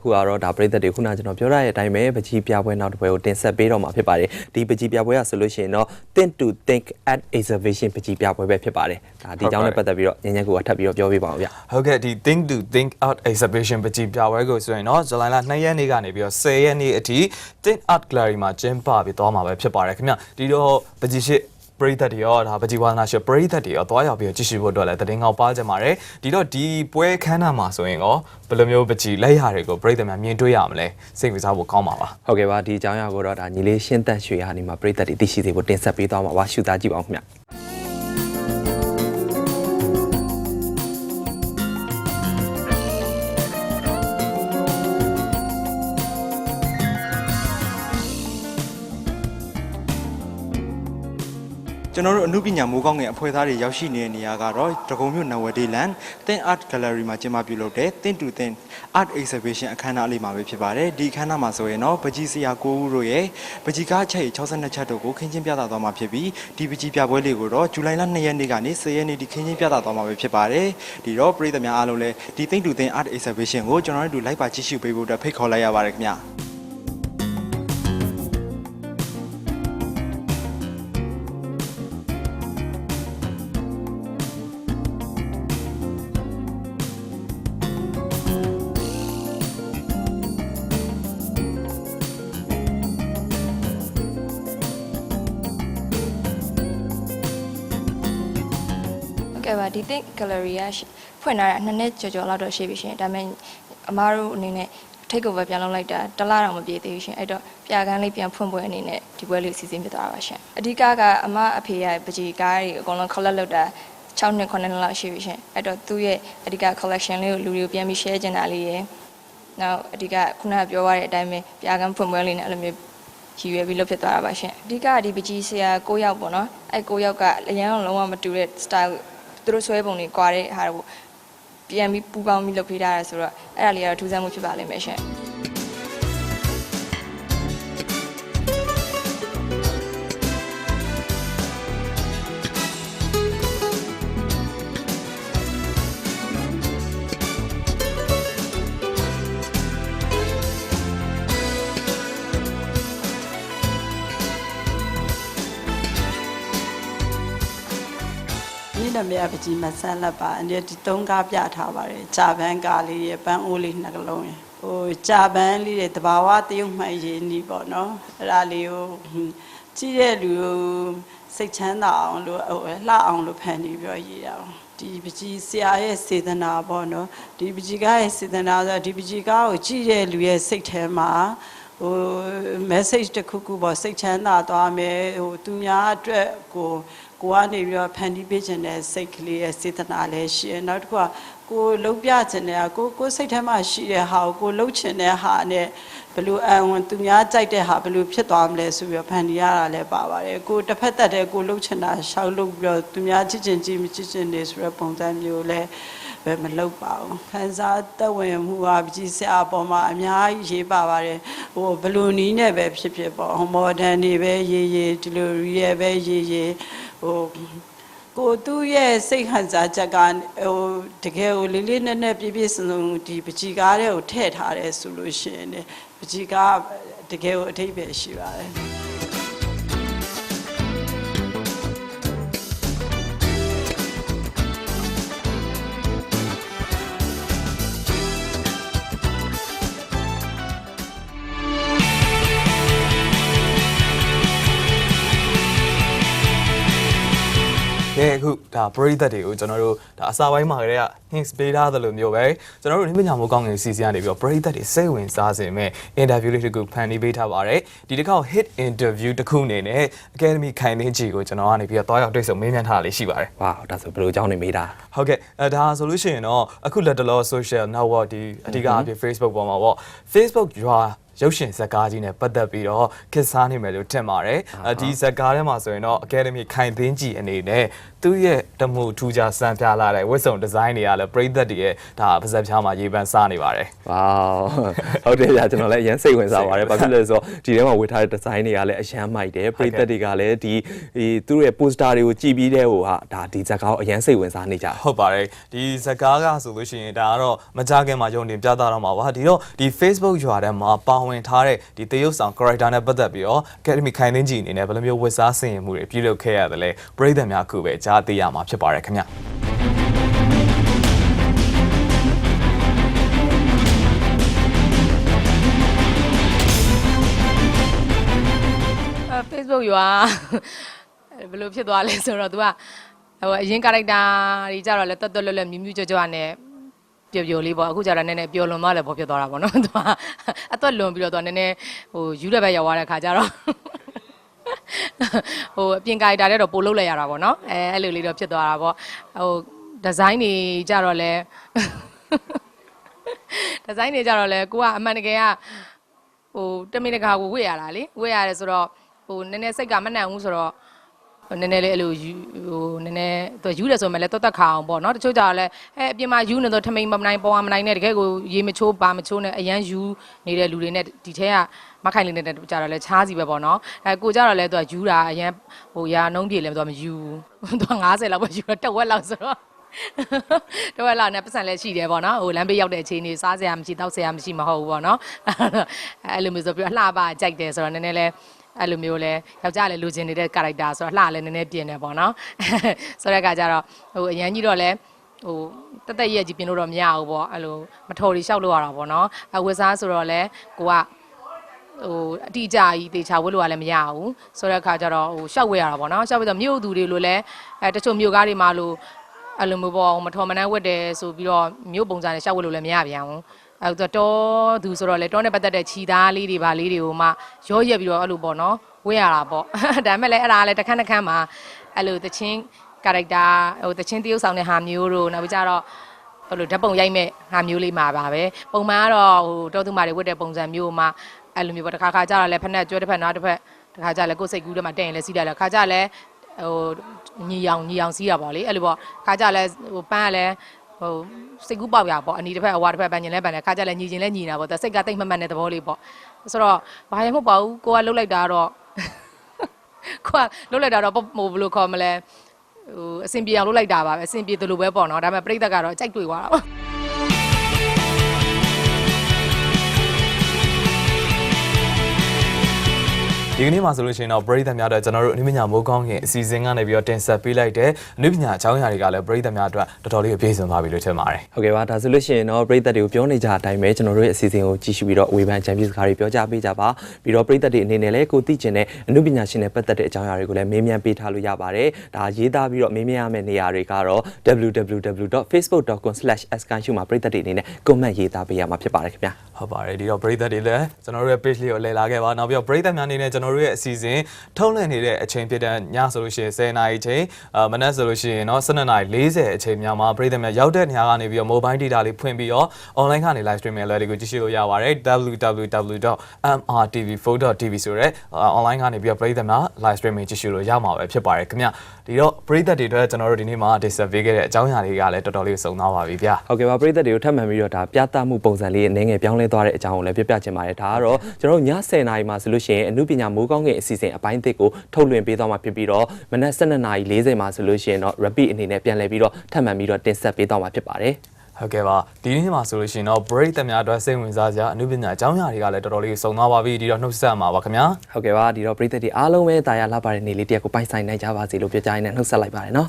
ခုကတော့ဒါပြည်သက်တွေခုနကကျွန်တော်ပြောရတဲ့အတိုင်းပဲပကြီးပြပွဲနောက်တစ်ပွဲကိုတင်ဆက်ပေးတော့မှာဖြစ်ပါတယ်ဒီပကြီးပြပွဲကဆိုလို့ရှိရင်တော့ think to think at exhibition ပကြီးပြပွဲပဲဖြစ်ပါတယ်ဒါဒီအကြောင်းနဲ့ပတ်သက်ပြီးတော့ညဉ့်ညံ့ကိုအထပ်ပြီးတော့ပြောပေးပါအောင်ဗျဟုတ်ကဲ့ဒီ think to think out exhibition ပကြီးပြပွဲကိုဆိုရင်တော့ဇူလိုင်လ2ရက်နေ့ကနေပြီးတော့10ရက်နေ့အထိ think art gallery မှာကျင်းပပြီးသွားမှာပဲဖြစ်ပါတယ်ခင်ဗျဒီတော့ပကြီးရှိ ပရိသတ်တွေရောဒါပကြီးဝါသနာရှိပရိသတ်တွေရောတွားရောက်ပြီးတော့ကြည့်ရှုဖို့အတွက်လည်းတည်ငောက်ပါကြပါရယ်ဒီတော့ဒီပွဲခန်းနာမှာဆိုရင်ရောဘယ်လိုမျိုးပကြီးလက်ရာတွေကိုပရိသတ်များမြင်တွေ့ရမလဲစိတ်ဝင်စားဖို့ကောင်းပါပါဟုတ်ကဲ့ပါဒီအကြောင်းအရာကိုတော့ဒါညီလေးရှင်းသက်ရွှေဟာဒီမှာပြည်သက်တွေသိရှိစေဖို့တင်ဆက်ပေးသွားမှာပါရှုသားကြည့်ပါအောင်ခင်ဗျ ကျွန်တော်တို့အမှုပညာမိုးကောင်းငယ်အဖွဲ့သားတွေရောက်ရှိနေတဲ့နေရာကတော့ဒဂုံမြို့နဝဒေးလန် Thin Art Gallery မှာကျင်းပပြုလုပ်တဲ့ Thin to Thin Art Exhibition အခမ်းအနားလေးမှာပဲဖြစ်ပါတယ်ဒီအခမ်းအနားမှာဆိုရင်တော့ပကြီးဆရာကိုဦးတို့ရဲ့ပကြီးကားချက်62ချက်တို့ကိုခင်းချင်းပြသသွားမှာဖြစ်ပြီးဒီပကြီးပြပွဲလေးကိုတော့ဇူလိုင်လ2ရက်နေ့ကနေ10ရက်နေ့ဒီခင်းချင်းပြသသွားမှာပဲဖြစ်ပါတယ်ဒီတော့ပြည်သူများအားလုံးလည်းဒီ Thin to Thin Art Exhibition ကိုကျွန်တော်တို့လိုက်ပါကြည့်ရှုပေးဖို့အတွက်ဖိတ်ခေါ်လိုက်ရပါတယ်ခင်ဗျာ ဒီ think gallery ကရှိဖွင့်လာတာနှစ်နှစ်ကျော်ကျော်လောက်တော့ရှိပြီရှင်ဒါပေမဲ့အမားတို့အနေနဲ့ take over ပြန်လုပ်လိုက်တာတစ်လတောင်မပြည့်သေးဘူးရှင်အဲ့တော့ပြကန်းလေးပြန်ဖွင့်ပွဲအနေနဲ့ဒီပွဲလေးစီစဉ်ဖြစ်သွားတာပါရှင်အဓိကကအမအဖေရပကြီးကားတွေအကုန်လုံး collect လုပ်တာ6နှစ်9နှစ်လောက်ရှိပြီရှင်အဲ့တော့သူ့ရဲ့အဓိက collection လေးကိုလူတွေကိုပြန်ပြီး share ချင်တာလေးရယ်နောက်အဓိကခုနကပြောရတဲ့အတိုင်းပဲပြကန်းဖွင့်ပွဲလေးနဲ့အဲ့လိုမျိုးရည်ရွယ်ပြီးလုပ်ဖြစ်သွားတာပါရှင်အဓိကဒီပကြီးဆရာ၉ယောက်ပေါ့နော်အဲ၉ယောက်ကအရန်လုံးဝမတူတဲ့ style သူတို့ဆွဲပုံတွေကွာတဲ့ဟာကိုပြန်ပြီးပူပေါင်းပြီးလုပ်ပေးထားရဆိုတော့အဲ့ဒါလေးကတော့ထူးဆန်းမှုဖြစ်ပါလိမ့်မယ်ရှင် မြင့်တမရပကြီးမဆန်းလက်ပါအနေဒီသုံးကားပြထားပါတယ်ဂျာပန်ကားလေးရယ်ပန်းအိုးလေးနှစ်ကလုံးရယ်ဟိုဂျာပန်လေးတွေတဘာဝတရုပ်မှန်ရည်နီးပေါ့နော်အဲ့ဒါလေးကိုဟွန်းကြည့်တဲ့လူကိုစိတ်ချမ်းသာအောင်လို့ဟိုလှအောင်လို့ဖန်တီးပြီးတော့ရေးတာပါဒီပကြီးဆရာရဲ့စေတနာပေါ့နော်ဒီပကြီးကားရဲ့စေတနာဆိုတော့ဒီပကြီးကားကိုကြည့်တဲ့လူရဲ့စိတ်ထဲမှာဟို message တစ်ခုခုပေါ့စိတ်ချမ်းသာသွားမယ်ဟိုသူများအတွက်ကို ကိုကနေပြီးတော့ဖန်တီးပေးခြင်းတဲ့စိတ်ကလေးရဲ့စေတနာလည်းရှိတယ်နောက်တစ်ခုကကိုလုံးပြခြင်းတဲ့ကိုကိုစိတ်ထဲမှာရှိတဲ့ဟာကိုကိုလှုပ်ခြင်းတဲ့ဟာနဲ့ဘယ်လိုအံဝင်သူများကြိုက်တဲ့ဟာဘယ်လိုဖြစ်သွားမလဲဆိုပြီးတော့ဖန်တီးရတာလည်းပါပါတယ်ကိုတစ်ဖက်သက်တဲ့ကိုလှုပ်ချင်တာရှောက်လှုပ်ပြီးတော့သူများချစ်ချင်ကြည့်မချစ်ချင်နေဆိုတဲ့ပုံစံမျိုးလည်း ဘယ်မလုပ်ပါဘူးခန်းစားသက်ဝင်မှုဟာပကြီးဆရာအပေါ်မှာအများကြီးရေးပါပါတယ်ဟိုဘလူနီးနဲ့ပဲဖြစ်ဖြစ်ပေါ့ဟိုမော်ဒန်တွေပဲရေးရေးဒီလိုရီရဲ့ပဲရေးရေးဟိုကိုသူ့ရဲ့စိတ်ဟန်စားချက်ကဟိုတကယ်ကိုလေးလေးနက်နက်ပြည့်ပြည့်စုံစုံဒီပကြီးကားတဲ့ကိုထည့်ထားတယ်ဆိုလို့ရှိရင်လည်းပကြီးကားတကယ်ကိုအထိပ္ပယ်ရှိပါတယ် ကဲအခုဒါပရိသတ်တွေကိုကျွန်တော်တို့ဒါအစာပိုင်းမှာကတည်းက hints ပေးထားသလိုမျိုးပဲကျွန်တော်တို့ဒီပညာမိုးကောင်းငယ်စီစဉ်ကနေပြီးတော့ပရိသတ်တွေစိတ်ဝင်စားစေမဲ့ interview လေးတစ်ခုဖန်တီးပေးထားပါတယ်ဒီတစ်ခေါက် hit interview တစ်ခုအနေနဲ့ Academy ခိုင်နှင်းကြီးကိုကျွန်တော်ကနေပြီးတော့တွားရောက်တွေ့ဆုံမေးမြန်းထားတာလေးရှိပါတယ်ဝါဒါဆိုဘယ်လိုအကြောင်းနေမေးတာဟုတ်ကဲ့အဲဒါဆိုလို့ရှိရင်တော့အခုလက်တလော social network ဒီအဓိကအဖြစ် Facebook ပေါ်မှာပေါ့ Facebook ရွာ ရုပ်ရှင်ဇာတ်ကားကြီးနဲ့ပတ်သက်ပြီးတော့ခစ်စားနေမယ်လို့ထင်ပါတယ်အဲဒီဇာတ်ကားထဲမှာဆိုရင်တော့ Academy ခိုင်သင်းကြီးအနေနဲ့သူ့ရဲ့တမှုထူးခြားစံပြလာတဲ့ဝတ်စုံဒီဇိုင်းတွေကလည်းပရိသတ်တွေရဲ့ဒါပါဇက်ဖြားမှာရေးပန်းစားနေပါတယ်ဝါဟုတ်တယ်ဗျာကျွန်တော်လည်းအရင်စိတ်ဝင်စားပါတယ်ဘာဖြစ်လဲဆိုတော့ဒီထဲမှာဝေထားတဲ့ဒီဇိုင်းတွေကလည်းအရန်မိုက်တယ်ပရိသတ်တွေကလည်းဒီဒီသူတို့ရဲ့ poster တွေကိုကြည့်ပြီးတဲ့ဟိုဟာဒါဒီဇာတ်ကားကိုအရန်စိတ်ဝင်စားနေကြတယ်ဟုတ်ပါတယ်ဒီဇကားကဆိုလို့ရှိရင်ဒါကတော့မကြခင်မှာယုံတင်ပြသတော့မှာပါဒီတော့ဒီ Facebook ရွာထဲမှာပါဝင်ထားတဲ့ဒီတရုတ်ဆောင် character နဲ့ပတ်သက်ပြီးတော့ Academy ခိုင်သိန်းကြီးအနေနဲ့ဘယ်လိုမျိုးဝတ်စားဆင်ရင်မှုတွေပြုလုပ်ခဲ့ရတယ်လဲပရိသတ်များခုပဲကြားသိရမှာဖြစ်ပါတယ်ခင်ဗျအဲ Facebook ရွာဘယ်လိုဖြစ်သွားလဲဆိုတော့ तू ကဟိုအရင် character တွေကြတော့လဲတွတ်တွတ်လွတ်လွတ်မြူးမြူးကြွကြွနဲ့ ပျော်ပျော်လေးပေါ့အခုကျတော့နည်းနည်းပျော်လွန်သွားလဲပေါ့ဖြစ်သွားတာပေါ့နော် तू ကအသွက်လွန်ပြီးတော့ तू ကနည်းနည်းဟိုယူတဲ့ဘက်ရောက်သွားတဲ့ခါကျတော့ဟိုအပြင် character တွေတော့ပို့လုပ်လိုက်ရတာပေါ့နော်အဲအဲ့လိုလေးတော့ဖြစ်သွားတာပေါ့ဟိုဒီဇိုင်းတွေကြတော့လဲဒီဇိုင်းတွေကြတော့လဲကိုကအမှန်တကယ်ကဟိုတမင်တကာကိုဝေ့ရတာလေဝေ့ရတယ်ဆိုတော့ဟိုနည်းနည်းစိတ်ကမနှံ့ဘူးဆိုတော့ဟို နည်းနည်းလေးအဲ့လိုယူဟိုနည်းနည်းသူယူတယ်ဆိုမှလည်းတော်တက်ခါအောင်ပေါ့နော်တချို့ကြတော့လဲအဲအပြင်မှာယူနေတော့ထမိန်မနိုင်ပေါ်မနိုင်နဲ့တကယ်ကိုရေမချိုးပါမချိုးနဲ့အရန်ယူနေတဲ့လူတွေနဲ့ဒီထဲကမခိုင်လေးနဲ့ကြတော့လဲချားစီပဲပေါ့နော်အဲကိုကြတော့လဲသူကယူတာအရန်ဟိုရာနှုံးပြေလဲသူကမယူဘူးသူက90လောက်ပဲယူတော့တက်ဝက်လောက်ဆိုတော့တော့လာနဲ့ပတ်စံလည်းရှိတယ်ပေါ့နော်ဟိုလမ်းဘေးရောက်တဲ့အချိန်နေစားစရာမရှိတောက်စရာမရှိမဟုတ်ဘူးပေါ့နော်အဲ့လိုမျိုးဆိုပြီးတော့လှပကြိုက်တယ်ဆိုတော့နည်းနည်းလေး အဲ့လိုမျိုးလဲယောက်ျားလည်းလိုချင်နေတဲ့ character ဆိုတော့လှလည်းနည်းနည်းပြင်တယ်ပေါ့နော်ဆိုတဲ့အခါကျတော့ဟိုအရန်ကြီးတော့လဲဟိုတက်တက်ရက်ကြီးပြင်လို့တော့မရဘူးပေါ့အဲ့လိုမထော်ရီလျှောက်လို့ရတာပေါ့နော်အဝတ်စားဆိုတော့လဲကိုကဟိုအတိအကျကြီးတေချာဝတ်လို့ရလည်းမရဘူးဆိုတဲ့အခါကျတော့ဟိုရှောက်ဝဲရတာပေါ့နော်ရှောက်ဝဲတော့မြို့သူတွေလိုလည်းအဲတချို့မြို့ကားတွေမှာလို့အဲ့လိုမျိုးပေါ့မထော်မနှမ်းဝတ်တယ်ဆိုပြီးတော့မြို့ပုံစံနဲ့ရှောက်ဝဲလို့လည်းမရပြန်ဘူး အဲ့တော့တောသူဆိုတော့လေတောနဲ့ပတ်သက်တဲ့ခြီသားလေးတွေပါလေးတွေကိုမှရောရက်ပြီးတော့အဲ့လိုပေါ့နော်ဝဲရတာပေါ့ဒါပေမဲ့လည်းအဲ့ဒါလည်းတစ်ခန်းတစ်ခန်းမှာအဲ့လိုတချင်း character ဟိုတချင်းတရုပ်ဆောင်တဲ့ဟာမျိုးတို့နောက်ပြီးကြတော့ဟိုလိုဓာတ်ပုံရိုက်မဲ့ဟာမျိုးလေးမှာပါပဲပုံမှန်ကတော့ဟိုတောသူမာတွေဝတ်တဲ့ပုံစံမျိုးမှာအဲ့လိုမျိုးပေါ့တစ်ခါခါကြတော့လည်းဖက်နဲ့ကျွဲတစ်ဖက်နောက်တစ်ဖက်တစ်ခါကြလည်းကိုယ်စိတ်ကူးထဲမှာတက်ရင်လည်းစီးတယ်လည်းခါကြလည်းဟိုညီအောင်ညီအောင်စီးတာပေါ့လေအဲ့လိုပေါ့ခါကြလည်းဟိုပန်းကလည်း ဟိုစိတ်ကူးပေါက်ရပေါ့အနီတစ်ဖက်အဝါတစ်ဖက်ပန်းကျင်လဲပန်းလဲခါကြလည်းညီချင်းလဲညီနေတာပေါ့သူစိတ်ကတိတ်မှတ်မှတ်တဲ့သဘောလေးပေါ့ဆိုတော့ဘာရင်မဟုတ်ပါဘူးကိုကလှုပ်လိုက်တာတော့ကိုကလှုပ်လိုက်တာတော့ဟိုဘယ်လိုခေါ်မလဲဟိုအဆင်ပြေအောင်လှုပ်လိုက်တာပါပဲအဆင်ပြေသလိုပဲပေါ့နော်ဒါပေမဲ့ပြိဿကတော့ကြိုက်တွေ့သွားတာပါ ဒီကနေ့မှာဆိုလို့ရှိရင်တော့ပရိသတ်များအတွက်ကျွန်တော်တို့အနုပညာမိုးကောင်းခင်အစီအစဉ်ကနေပြီးတော့တင်ဆက်ပေးလိုက်တဲ့အနုပညာအကြောင်းအရာတွေကလည်းပရိသတ်များအတွက်တော်တော်လေးအပြည့်စုံသွားပြီလို့ထင်ပါတယ်ဟုတ်ကဲ့ပါဒါဆိုလို့ရှိရင်တော့ပရိသတ်တွေကိုပြောနေကြအတိုင်းပဲကျွန်တော်တို့ရဲ့အစီအစဉ်ကိုကြည့်ရှုပြီးတော့ဝေဖန်ချန်ပီစကားတွေပြောကြပေးကြပါပြီးတော့ပရိသတ်တွေအနေနဲ့လည်းကိုသိကျင်တဲ့အမှုပညာရှင်တွေပတ်သက်တဲ့အကြောင်းအရာတွေကိုလည်းမေးမြန်းပေးထားလို့ရပါတယ်ဒါရေးသားပြီးတော့မေးမြန်းရမယ့်နေရာတွေကတော့ www.facebook.com/skyshou မှာပရိသတ်တွေအနေနဲ့ comment ရေးသားပေးရမှာဖြစ်ပါတယ်ခင်ဗျာ ဟုတ်ပါတယ်ဒီတော့ပရိသတ်တွေလည်းကျွန်တော်တို့ရဲ့ page လေးကိုလည်လာခဲ့ပါနောက်ပြီးတော့ပရိသတ်များအနေနဲ့ကျွန်တော်တို့ရဲ့အစီအစဉ်ထုတ်လွှင့်နေတဲ့အချိန်ဖြစ်တဲ့ညဆိုလို့ရှိရင်10နာရီချိန်မနက်ဆိုလို့ရှိရင်တော့12နာရီ40အချိန်များမှာပရိသတ်များရောက်တဲ့နေရာကနေပြီးတော့ mobile data လေးဖွင့်ပြီးတော့ online ကနေ live stream ရဲ့ live တွေကိုကြည့်ရှုလို့ရပါတယ် www.mrtv4.tv ဆိုတဲ့ online ကနေပြီးတော့ပရိသတ်များ live stream ကိုကြည့်ရှုလို့ရမှာပဲဖြစ်ပါတယ်ခင်ဗျဒီတော့ပရိသတ်တွေအတွက်ကျွန်တော်တို့ဒီနေ့မှာ discuss ပေးခဲ့တဲ့အကြောင်းအရာတွေကလည်းတော်တော်လေးစုံသွားပါပြီဗျဟုတ်ကဲ့ပါပရိသတ်တွေကိုထပ်မံပြီးတော့ဒါပြသမှုပုံစံလေးအနေငယ်ပြောင်းလဲသွားတဲ့အကြောင်းကိုလည်းပြပြချင်ပါတယ်ဒါကတော့ကျွန်တော်တို့ည10:00နာရီမှာဆိုလို့ရှိရင်အမှုပညာမိုးကောင်းကင်အစီအစဉ်အပိုင်းအသစ်ကိုထုတ်လွှင့်ပေးသွားမှာဖြစ်ပြီးတော့မနက်12:40မှာဆိုလို့ရှိရင်တော့ repeat အနေနဲ့ပြန်လည်ပြီးတော့ထပ်မံပြီးတော့တင်ဆက်ပေးသွားမှာဖြစ်ပါတယ်ဟုတ်ကဲ့ပါဒီနေ့မှာဆိုလို့ရှိရင်တော့ break တက်များအတွက်စိတ်ဝင်စားစရာအနုပညာအကြောင်းအရာတွေကလည်းတော်တော်လေးစုံသွားပါပြီဒီတော့နှုတ်ဆက်မှာပါခင်ဗျာဟုတ်ကဲ့ပါဒီတော့ပရိသတ်တွေအားလုံးပဲတာယာလှပတဲ့နေ့လေးတစ်ရက်ကိုပိုင်ဆိုင်နိုင်ကြပါစေလို့ပြောကြရင်းနဲ့နှုတ်ဆက်လိုက်ပါတယ်နော်